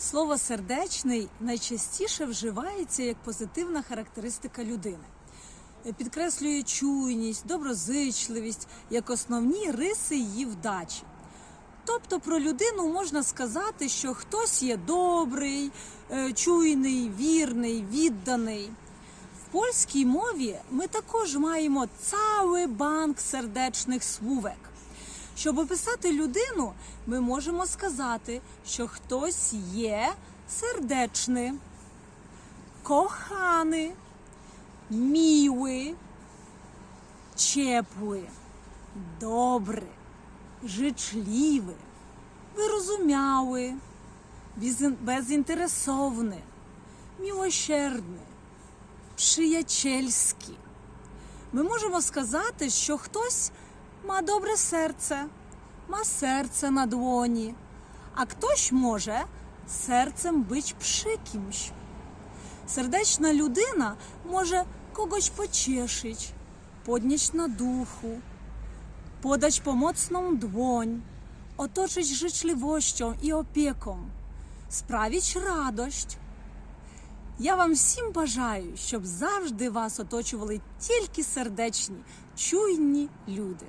Слово сердечний найчастіше вживається як позитивна характеристика людини. Підкреслює чуйність, доброзичливість як основні риси її вдачі. Тобто про людину можна сказати, що хтось є добрий, е, чуйний, вірний, відданий. В польській мові ми також маємо цілий банк сердечних свувек. Щоб описати людину, ми можемо сказати, що хтось є сердечний, коханий, милий, ciepły, dobry, życzliwy, wyrozumiały, bez- bezinteresowny, miłosierny. Ми можемо сказати, що хтось ма добре серце, ма серце на dłoni, а хтось може серцем бить przy. Сердечна людина може когось потішить, podnieść na duchu, podać pomocną dłoń, otoczyć życzliwością i opieką, sprawić radość. Я вам всім бажаю, щоб завжди вас оточували тільки сердечні, чуйні люди.